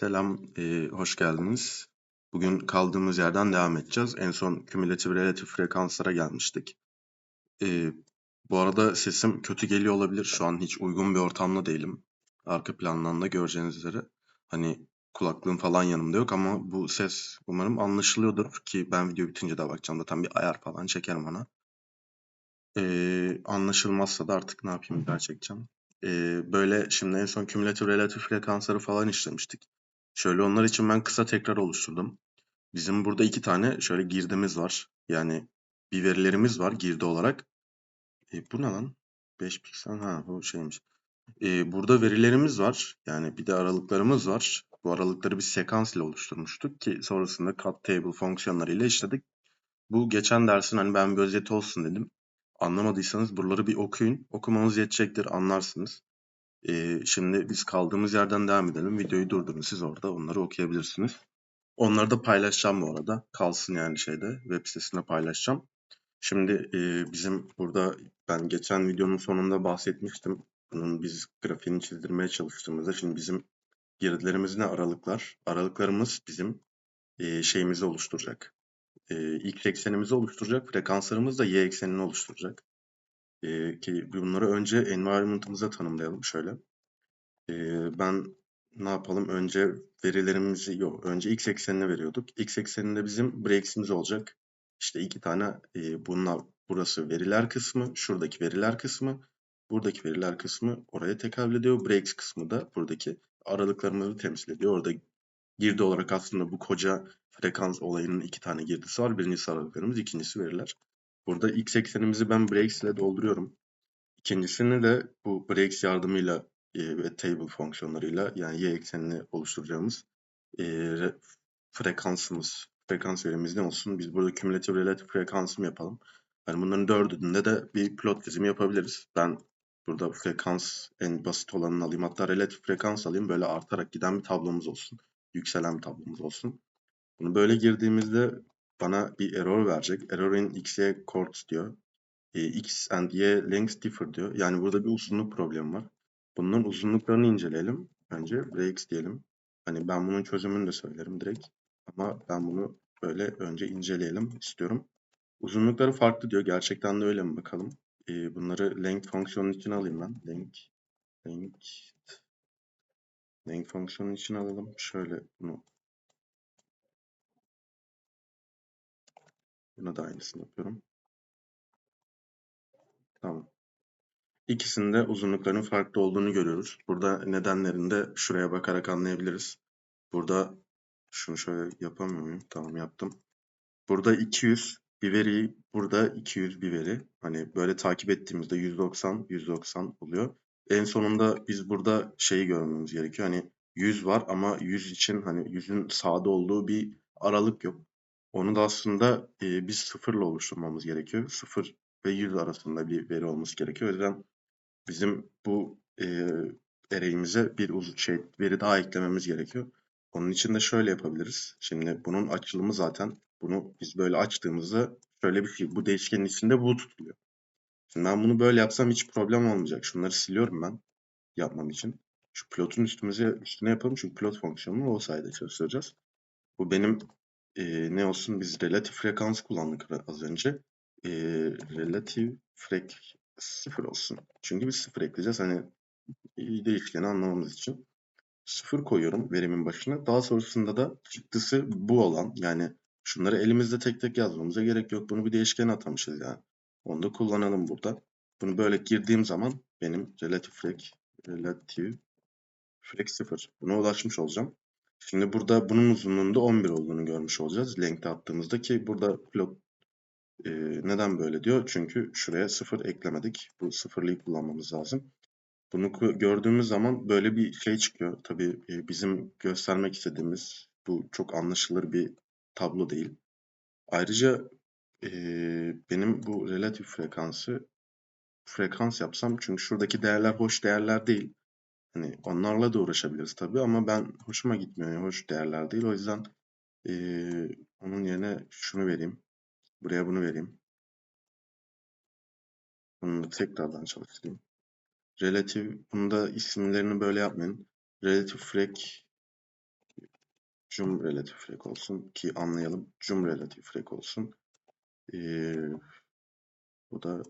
Selam, eee, hoş geldiniz. Bugün kaldığımız yerden devam edeceğiz. En son kümülatif relatif frekanslara gelmiştik. Eee, bu arada sesim kötü geliyor olabilir. Şu an hiç uygun bir ortamda değilim. Arka plandan da göreceğiniz üzere. Hani kulaklığım falan yanımda yok ama bu ses umarım anlaşılıyordur ki ben video bitince de bakacağım. Zaten bir ayar falan çekerim ona. Eee, anlaşılmazsa da artık ne yapayım bir çekeceğim. Eee, böyle şimdi en son kümülatif relatif frekansları falan işlemiştik. Şöyle onlar için ben kısa tekrar oluşturdum. Bizim burada iki tane şöyle girdimiz var. Yani bir verilerimiz var girdi olarak. E, bu ne lan? 5 piksel ha bu şeymiş. E, burada verilerimiz var. Yani bir de aralıklarımız var. Bu aralıkları bir sekans ile oluşturmuştuk ki sonrasında cut table fonksiyonlarıyla işledik. Bu geçen dersin hani ben bir özeti olsun dedim. Anlamadıysanız buraları bir okuyun. Okumanız yetecektir anlarsınız. E, şimdi biz kaldığımız yerden devam edelim. Videoyu durdurun siz orada onları okuyabilirsiniz. Onları da paylaşacağım bu arada. Kalsın yani şeyde web sitesinde paylaşacağım. Şimdi e, bizim burada ben geçen videonun sonunda bahsetmiştim. Bunun biz grafiğini çizdirmeye çalıştığımızda şimdi bizim girdilerimiz ne aralıklar? Aralıklarımız bizim e, şeyimizi oluşturacak. E, x eksenimizi oluşturacak. Frekanslarımız da y eksenini oluşturacak. E, ki bunları önce environment'ımıza tanımlayalım şöyle. E, ben ne yapalım? Önce verilerimizi yok. Önce x eksenine veriyorduk. X ekseninde bizim breaks'imiz olacak. İşte iki tane e, bunlar burası veriler kısmı, şuradaki veriler kısmı, buradaki veriler kısmı oraya tekabül ediyor. Breaks kısmı da buradaki aralıklarımızı temsil ediyor. Orada girdi olarak aslında bu koca frekans olayının iki tane girdisi var. Birincisi aralıklarımız, ikincisi veriler. Burada x eksenimizi ben breaks ile dolduruyorum. İkincisini de bu breaks yardımıyla e, ve table fonksiyonlarıyla yani y eksenini oluşturacağımız e, frekansımız, frekans verimiz ne olsun? Biz burada kümülatif relatif frekansımı yapalım. Yani bunların dördünde de bir plot dizimi yapabiliriz. Ben burada frekans en basit olanını alayım. Hatta relatif frekans alayım. Böyle artarak giden bir tablomuz olsun. Yükselen bir tablomuz olsun. Bunu böyle girdiğimizde bana bir error verecek. Error in xy chords diyor. E, x and y lengths differ diyor. Yani burada bir uzunluk problemi var. Bunların uzunluklarını inceleyelim. Önce breaks diyelim. Hani ben bunun çözümünü de söylerim direkt. Ama ben bunu böyle önce inceleyelim istiyorum. Uzunlukları farklı diyor. Gerçekten de öyle mi bakalım. Ee, bunları length fonksiyonun içine alayım ben. Length, length, length fonksiyonun içine alalım. Şöyle bunu buna da aynısını yapıyorum. Tamam. İkisinde uzunlukların farklı olduğunu görüyoruz. Burada nedenlerini de şuraya bakarak anlayabiliriz. Burada şunu şöyle yapamıyor muyum? Tamam yaptım. Burada 200 bir veriyi burada 200 bir veri. Hani böyle takip ettiğimizde 190 190 oluyor. En sonunda biz burada şeyi görmemiz gerekiyor. Hani 100 var ama 100 için hani 100'ün sağda olduğu bir aralık yok. Onu da aslında e, biz sıfırla oluşturmamız gerekiyor. Sıfır ve 100 arasında bir veri olması gerekiyor. O yüzden bizim bu e, array'imize bir uzun şey veri daha eklememiz gerekiyor. Onun için de şöyle yapabiliriz. Şimdi bunun açılımı zaten bunu biz böyle açtığımızda şöyle bir şey. Bu değişkenin içinde bu tutuluyor. Şimdi ben bunu böyle yapsam hiç problem olmayacak. Şunları siliyorum ben yapmam için. Şu plotun üstümüze üstüne yapalım çünkü plot fonksiyonunu o sayede çalıştıracağız. Bu benim e, ne olsun biz relatif frekans kullandık az önce. E, relatif frek sıfır olsun. Çünkü biz sıfır ekleyeceğiz. Hani değişkeni anlamamız için. Sıfır koyuyorum verimin başına. Daha sonrasında da çıktısı bu olan yani şunları elimizde tek tek yazmamıza gerek yok. Bunu bir değişkene atamışız yani. Onu da kullanalım burada. Bunu böyle girdiğim zaman benim relatif frek relatif frek sıfır. Buna ulaşmış olacağım. Şimdi burada bunun uzunluğunda 11 olduğunu görmüş olacağız. Length'e attığımızda ki burada plot e, neden böyle diyor? Çünkü şuraya sıfır eklemedik. Bu sıfırlıyı kullanmamız lazım. Bunu gördüğümüz zaman böyle bir şey çıkıyor. Tabii e, bizim göstermek istediğimiz bu çok anlaşılır bir tablo değil. Ayrıca e, benim bu relatif frekansı frekans yapsam çünkü şuradaki değerler hoş değerler değil. Hani onlarla da uğraşabiliriz tabii ama ben hoşuma gitmiyor. Hoş değerler değil. O yüzden e, onun yerine şunu vereyim. Buraya bunu vereyim. Bunu da tekrardan çalıştırayım. Relatif, bunda isimlerini böyle yapmayın. Relatif frek Cum relative frek olsun ki anlayalım. Cum relative frek olsun. Ee, bu da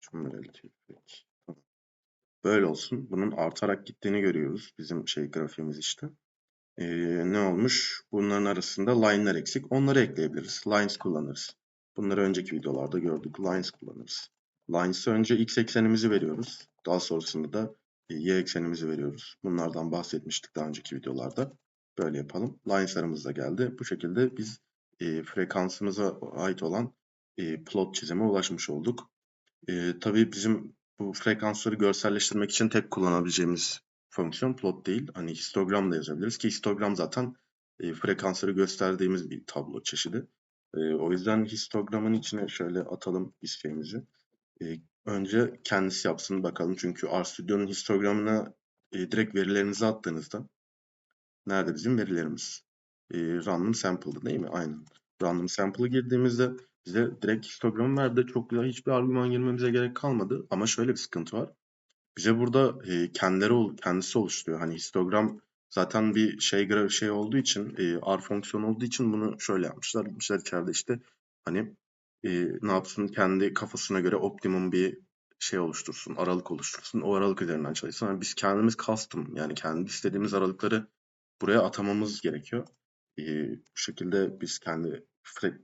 cum relative frek. Böyle olsun. Bunun artarak gittiğini görüyoruz. Bizim şey grafiğimiz işte. Ee, ne olmuş? Bunların arasında line'lar eksik. Onları ekleyebiliriz. Lines kullanırız. Bunları önceki videolarda gördük. Lines kullanırız. Lines'a önce x eksenimizi veriyoruz. Daha sonrasında da e, y eksenimizi veriyoruz. Bunlardan bahsetmiştik daha önceki videolarda. Böyle yapalım. Lines'larımız da geldi. Bu şekilde biz e, frekansımıza ait olan e, plot çizime ulaşmış olduk. E, tabii bizim bu frekansları görselleştirmek için tek kullanabileceğimiz fonksiyon plot değil. Hani histogram da yazabiliriz ki histogram zaten e, frekansları gösterdiğimiz bir tablo çeşidi. E, o yüzden histogramın içine şöyle atalım isteğimizi. E, önce kendisi yapsın bakalım. Çünkü RStudio'nun histogramına e, direkt verilerinizi attığınızda nerede bizim verilerimiz? E, random sample'dı değil mi? Aynen. Random sample'ı girdiğimizde bize direkt histogramı verdi. Çok güzel. Hiçbir argüman girmemize gerek kalmadı. Ama şöyle bir sıkıntı var. Bize burada e, kendileri kendisi oluşturuyor. Hani histogram zaten bir şey şey olduğu için e, R fonksiyonu olduğu için bunu şöyle yapmışlar. Gitmişler içeride işte hani e, ne yapsın kendi kafasına göre optimum bir şey oluştursun, aralık oluştursun. O aralık üzerinden çalışsın. Yani biz kendimiz custom yani kendi istediğimiz aralıkları buraya atamamız gerekiyor. E, bu şekilde biz kendi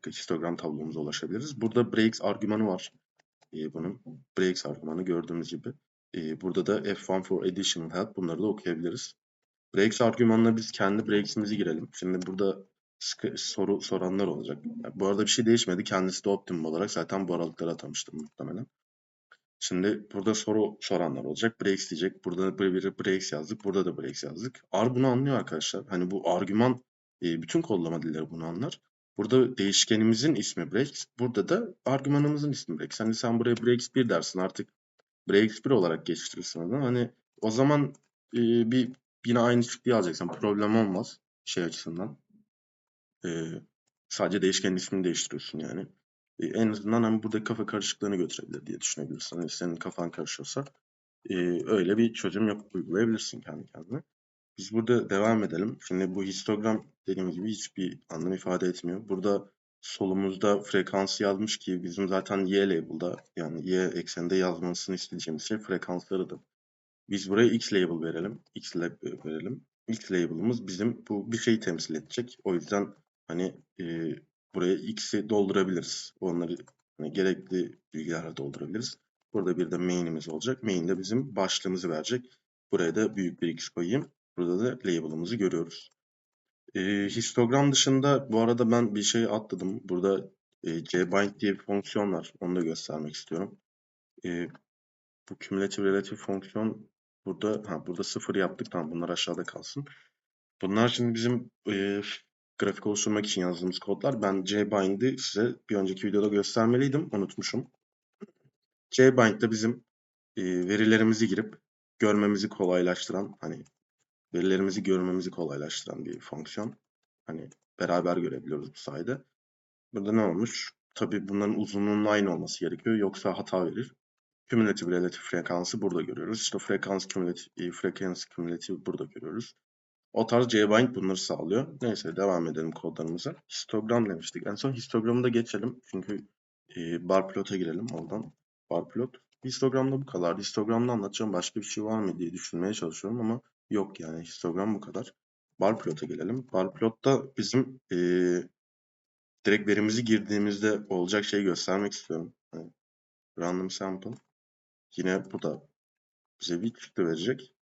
histogram tablomuza ulaşabiliriz. Burada breaks argümanı var. E, bunun breaks argümanı gördüğümüz gibi. E, burada da F1 for additional help bunları da okuyabiliriz. Breaks argümanına biz kendi breaks'imizi girelim. Şimdi burada soru soranlar olacak. Ya bu arada bir şey değişmedi. Kendisi de optimum olarak zaten bu aralıkları atamıştım muhtemelen. Şimdi burada soru soranlar olacak. Breaks diyecek. Burada bir bir breaks yazdık. Burada da breaks yazdık. R bunu anlıyor arkadaşlar. Hani bu argüman bütün kodlama dilleri bunu anlar. Burada değişkenimizin ismi breaks. Burada da argümanımızın ismi breaks. Hani sen buraya breaks 1 dersin artık breaks 1 olarak geçiştirirsin adını. Hani o zaman e, bir yine aynı çıktığı alacaksın. Problem olmaz şey açısından. E, sadece değişkenin ismini değiştiriyorsun yani. E, en azından hani burada kafa karışıklığını götürebilir diye düşünebilirsin. Hani senin kafan karışıyorsa e, öyle bir çözüm yapıp uygulayabilirsin kendi kendine. Biz burada devam edelim. Şimdi bu histogram dediğim gibi hiçbir anlam ifade etmiyor. Burada solumuzda frekansı yazmış ki bizim zaten y label'da yani y ekseninde yazmasını isteyeceğimiz şey frekanslarıdır. Biz buraya x label verelim. X label verelim. X label'ımız bizim bu bir şeyi temsil edecek. O yüzden hani e, buraya x'i doldurabiliriz. Onları hani gerekli bilgilerle doldurabiliriz. Burada bir de main'imiz olacak. Main de bizim başlığımızı verecek. Buraya da büyük bir x koyayım. Burada da label'ımızı görüyoruz. E, histogram dışında bu arada ben bir şey atladım. Burada e, jbind diye bir fonksiyon var. Onu da göstermek istiyorum. E, bu cumulative relative fonksiyon burada ha burada sıfır yaptık. Tamam bunlar aşağıda kalsın. Bunlar şimdi bizim e, grafik oluşturmak için yazdığımız kodlar. Ben jbind'i size bir önceki videoda göstermeliydim. Unutmuşum. jbind de bizim e, verilerimizi girip görmemizi kolaylaştıran hani verilerimizi görmemizi kolaylaştıran bir fonksiyon. Hani beraber görebiliyoruz bu sayede. Burada ne olmuş? Tabii bunların uzunluğunun aynı olması gerekiyor. Yoksa hata verir. Cumulative relative frekansı burada görüyoruz. İşte frekans cumulative, frekans cumulative burada görüyoruz. O tarz JBind bunları sağlıyor. Neyse devam edelim kodlarımıza. Histogram demiştik. En son histogramı da geçelim. Çünkü e, bar plot'a girelim oradan. Bar plot. Histogramda bu kadar. Histogramda anlatacağım başka bir şey var mı diye düşünmeye çalışıyorum ama yok yani histogram bu kadar. Bar plot'a gelelim. Bar plotta bizim e, direkt verimizi girdiğimizde olacak şeyi göstermek istiyorum. Yani random sample. Yine bu da bize bir çıktı verecek.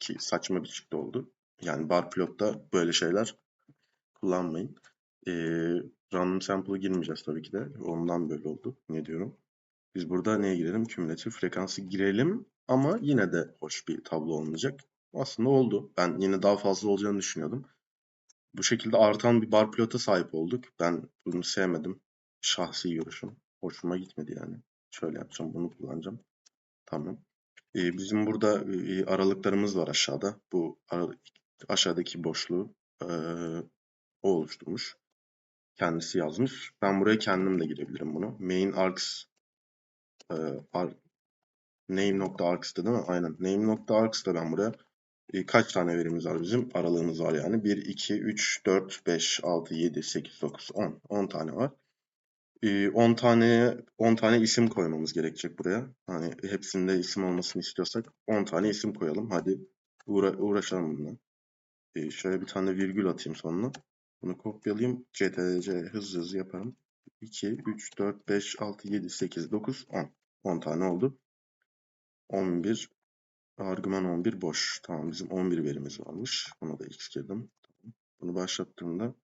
Ki saçma bir çıktı oldu. Yani bar plotta böyle şeyler kullanmayın. Ee, random sample'a girmeyeceğiz tabii ki de. Ondan böyle oldu. Ne diyorum? Biz burada neye girelim? Kümülatif frekansı girelim ama yine de hoş bir tablo olmayacak. Aslında oldu. Ben yine daha fazla olacağını düşünüyordum. Bu şekilde artan bir bar pilota sahip olduk. Ben bunu sevmedim. Şahsi görüşüm. Hoşuma gitmedi yani. Şöyle yapacağım. Bunu kullanacağım. Tamam. Ee, bizim burada e, aralıklarımız var aşağıda. Bu aşağıdaki boşluğu e, oluşturmuş. Kendisi yazmış. Ben buraya kendim de girebilirim bunu. Main args e, ar, name.args'ta değil mi? Aynen. Name.args'ta ben buraya e, kaç tane verimiz var bizim? Aralığımız var yani. 1, 2, 3, 4, 5, 6, 7, 8, 9, 10. 10 tane var. E, 10 tane 10 tane isim koymamız gerekecek buraya. Hani hepsinde isim olmasını istiyorsak 10 tane isim koyalım. Hadi uğra uğraşalım bununla. E, şöyle bir tane virgül atayım sonuna. Bunu kopyalayayım. CTRL-C hızlı hızlı yaparım. 2, 3, 4, 5, 6, 7, 8, 9, 10. 10 tane oldu. 11 argüman 11 boş. Tamam bizim 11 verimiz varmış. Buna da x girdim. Bunu başlattığımda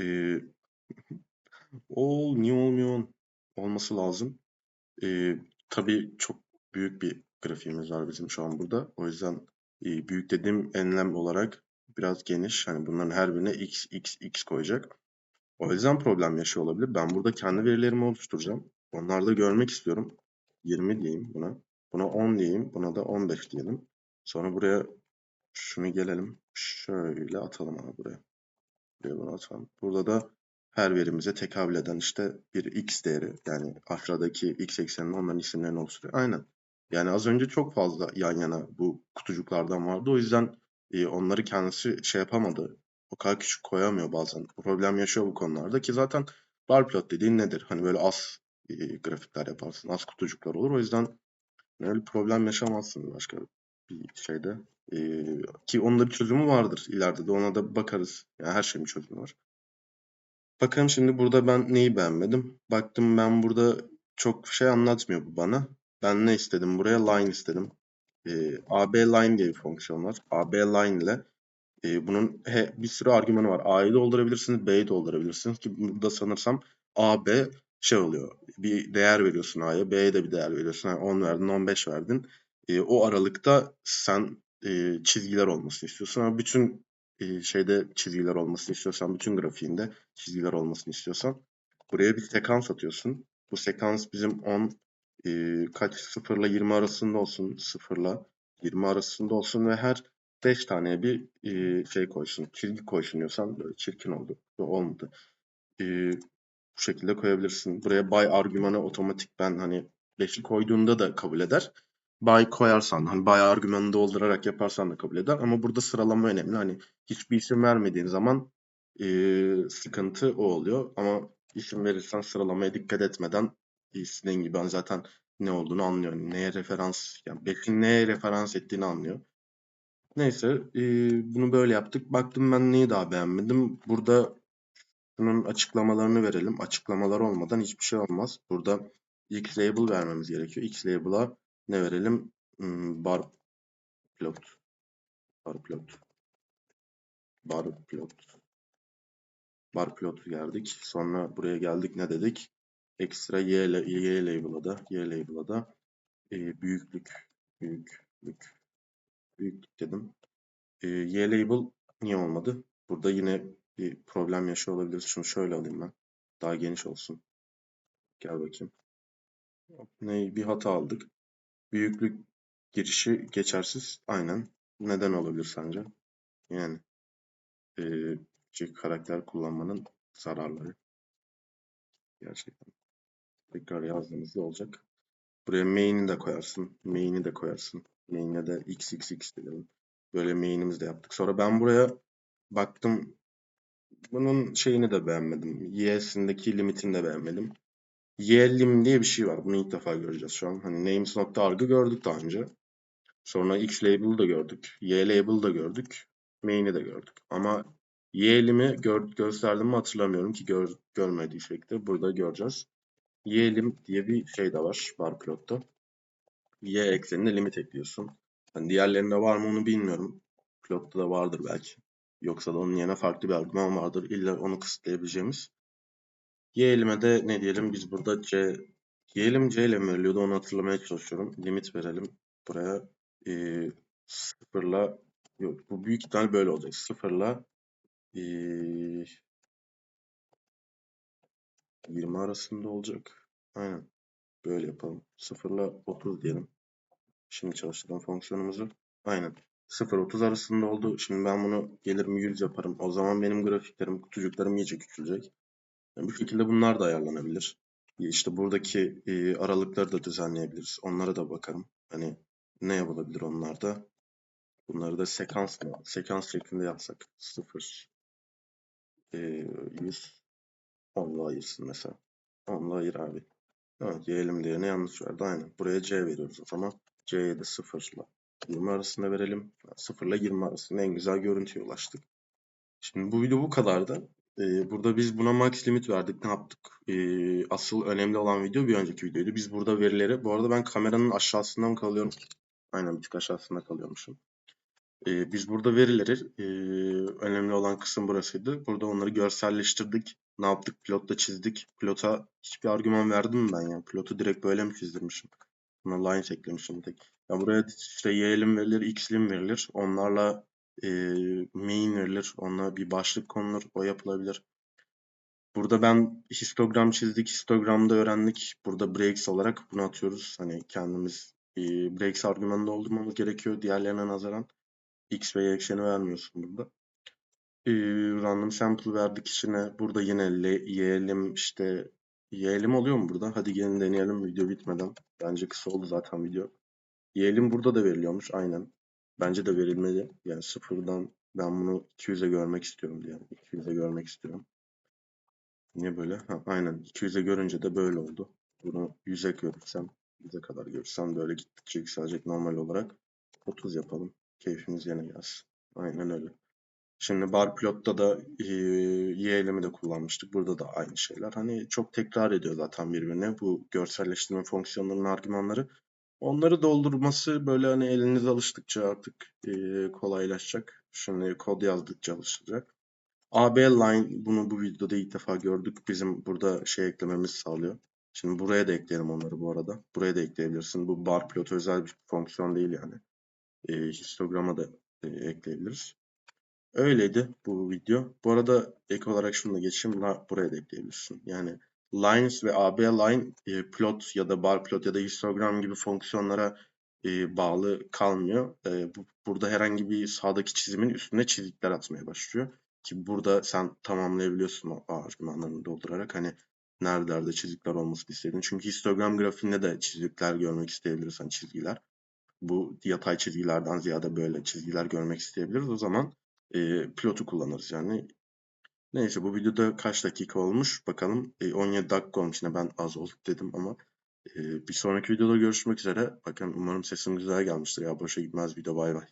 ee, ol niye olmuyor olması lazım. Ee, tabii çok büyük bir grafiğimiz var bizim şu an burada. O yüzden e, büyük dediğim enlem olarak biraz geniş. Hani bunların her birine x, x, x koyacak. O yüzden problem yaşıyor olabilir. Ben burada kendi verilerimi oluşturacağım. Onları da görmek istiyorum. 20 diyeyim buna. Buna 10 diyeyim. Buna da 15 diyelim. Sonra buraya şunu gelelim. Şöyle atalım abi buraya. Buraya bunu atalım. Burada da her verimize tekabül eden işte bir x değeri. Yani aşağıdaki x ekseninin onların isimlerini oluşturuyor. Aynen. Yani az önce çok fazla yan yana bu kutucuklardan vardı. O yüzden e, onları kendisi şey yapamadı. O kadar küçük koyamıyor bazen. Problem yaşıyor bu konularda ki zaten bar plot dediğin nedir? Hani böyle az e, grafikler yaparsın. Az kutucuklar olur. O yüzden öyle problem yaşamazsın başka bir şeyde. Ee, ki onun da bir çözümü vardır ileride de ona da bakarız. Yani her şeyin bir çözümü var. Bakın şimdi burada ben neyi beğenmedim? Baktım ben burada çok şey anlatmıyor bu bana. Ben ne istedim? Buraya line istedim. Ee, AB line diye bir fonksiyon var. AB line ile e, bunun he, bir sürü argümanı var. A'yı doldurabilirsiniz, B'yi doldurabilirsiniz ki burada sanırsam AB şey oluyor. Bir değer veriyorsun A'ya, B'ye de bir değer veriyorsun. Yani 10 verdin, 15 verdin. E, o aralıkta sen e, çizgiler olmasını istiyorsun ama bütün e, şeyde çizgiler olmasını istiyorsan, bütün grafiğinde çizgiler olmasını istiyorsan buraya bir sekans atıyorsun. Bu sekans bizim 10 e, kaç 0 ile 20 arasında olsun, 0 ile 20 arasında olsun ve her 5 tane bir e, şey koysun, çizgi koysun diyorsan böyle çirkin oldu. Olmadı. E, bu şekilde koyabilirsin. Buraya by argümanı otomatik ben hani 5'i koyduğunda da kabul eder. By koyarsan hani by argümanı doldurarak yaparsan da kabul eder. Ama burada sıralama önemli. Hani hiçbir isim vermediğin zaman e, sıkıntı o oluyor. Ama isim verirsen sıralamaya dikkat etmeden istediğin gibi zaten ne olduğunu anlıyor. Neye referans, yani 5'in neye referans ettiğini anlıyor. Neyse e, bunu böyle yaptık. Baktım ben neyi daha beğenmedim. Burada bunun açıklamalarını verelim. Açıklamalar olmadan hiçbir şey olmaz. Burada x label vermemiz gerekiyor. x label'a ne verelim? Hmm, bar plot. Bar plot. Bar plot. Bar plot geldik. Sonra buraya geldik ne dedik? Ekstra y, y label'a da y label'a da e, büyüklük büyüklük büyüklük dedim. E, y label niye olmadı? Burada yine bir problem yaşıyor olabiliriz. Şunu şöyle alayım ben. Daha geniş olsun. Gel bakayım. Ne bir hata aldık. Büyüklük girişi geçersiz. Aynen. Neden olabilir sence? Yani e, karakter kullanmanın zararları. Gerçekten. Tekrar yazdığımızda olacak. Buraya main'i de koyarsın. Main'i de koyarsın. Main'e de xxx diyelim. Böyle main'imizi de yaptık. Sonra ben buraya baktım. Bunun şeyini de beğenmedim. Y'sindeki limitini de beğenmedim. Y lim diye bir şey var. Bunu ilk defa göreceğiz şu an. Hani names.arg'ı gördük daha önce. Sonra x label'ı da gördük. Y label'ı da gördük. Main'i de gördük. Ama Y limi gör, gösterdim mi hatırlamıyorum ki gör, görmediysek de burada göreceğiz. Y lim diye bir şey de var bar plotta. Y eksenine limit ekliyorsun. Hani diğerlerinde var mı onu bilmiyorum. Plotta da vardır belki. Yoksa da onun yerine farklı bir argüman vardır. İlla onu kısıtlayabileceğimiz. Y elime de ne diyelim biz burada C Y elim C ile mi veriliyordu onu hatırlamaya çalışıyorum. Limit verelim. Buraya e, sıfırla yok bu büyük ihtimal böyle olacak. Sıfırla e, 20 arasında olacak. Aynen. Böyle yapalım. Sıfırla 30 diyelim. Şimdi çalıştıralım fonksiyonumuzu. Aynen. 0-30 arasında oldu. Şimdi ben bunu gelirim 100 yaparım. O zaman benim grafiklerim, kutucuklarım iyice küçülecek. Yani bu şekilde bunlar da ayarlanabilir. İşte buradaki e, aralıkları da düzenleyebiliriz. Onlara da bakalım. Hani ne yapılabilir onlarda? Bunları da sekans mı? Sekans şeklinde yapsak. 0, e, 100, 10'la ayırsın mesela. 10'la ayır abi. Evet, yeğelim değerini yanlış verdi. Aynen. Buraya C veriyoruz o zaman. C'ye de 0 ile 20 arasında verelim. 0 ile 20 arasında en güzel görüntüye ulaştık. Şimdi bu video bu kadardı. Ee, burada biz buna max limit verdik. Ne yaptık? Ee, asıl önemli olan video bir önceki videoydu. Biz burada verileri... Bu arada ben kameranın aşağısından kalıyorum. Aynen bir tık aşağısında kalıyormuşum. Ee, biz burada verileri... e, önemli olan kısım burasıydı. Burada onları görselleştirdik. Ne yaptık? Pilotta çizdik. Pilota hiçbir argüman verdim mi ben ya? Pilotu direkt böyle mi çizdirmişim? Buna line eklemişim tek. Ya buraya işte y'lim verilir, x'lim verilir. Onlarla e, main verilir. Onunla bir başlık konulur. O yapılabilir. Burada ben histogram çizdik. Histogramda öğrendik. Burada breaks olarak bunu atıyoruz. Hani kendimiz e, breaks argümanını doldurmamız gerekiyor diğerlerine nazaran. X ve Y ekseni vermiyorsun burada. E, random sample verdik içine. Burada yine y'lim işte y'lim oluyor mu burada? Hadi gelin deneyelim video bitmeden. Bence kısa oldu zaten video. Y'lim burada da veriliyormuş aynen. Bence de verilmeli. Yani sıfırdan ben bunu 200'e görmek istiyorum diye. 200'e görmek istiyorum. Niye böyle? Ha, aynen. 200'e görünce de böyle oldu. Bunu 100'e görürsem, 100'e kadar görürsem böyle gittikçe yükselecek normal olarak. 30 yapalım. Keyfimiz yerine gelsin. Aynen öyle. Şimdi bar pilotta da e, y eylemi de kullanmıştık. Burada da aynı şeyler. Hani çok tekrar ediyor zaten birbirine bu görselleştirme fonksiyonlarının argümanları. Onları doldurması böyle hani eliniz alıştıkça artık e, kolaylaşacak. Şimdi kod yazdıkça alışacak. AB line bunu bu videoda ilk defa gördük. Bizim burada şey eklememiz sağlıyor. Şimdi buraya da ekleyelim onları bu arada. Buraya da ekleyebilirsin. Bu bar pilot özel bir fonksiyon değil yani. E, histograma da e, ekleyebiliriz. Öyleydi bu video. Bu arada ek olarak şunu da geçeyim. Buraya da ekleyebilirsin. Yani lines ve AB line e, plot ya da bar plot ya da histogram gibi fonksiyonlara e, bağlı kalmıyor. E, bu, burada herhangi bir sağdaki çizimin üstüne çizikler atmaya başlıyor. Ki burada sen tamamlayabiliyorsun o argümanlarını doldurarak. Hani nerelerde çizikler olmasını istediğin. Çünkü histogram grafiğinde de çizikler görmek isteyebilirsen çizgiler. Bu yatay çizgilerden ziyade böyle çizgiler görmek isteyebiliriz. O zaman e, pilotu kullanırız yani. Neyse bu videoda kaç dakika olmuş bakalım. E, 17 dakika olmuş yine ben az oldu dedim ama e, bir sonraki videoda görüşmek üzere. Bakın umarım sesim güzel gelmiştir ya boşa gitmez video bay bay.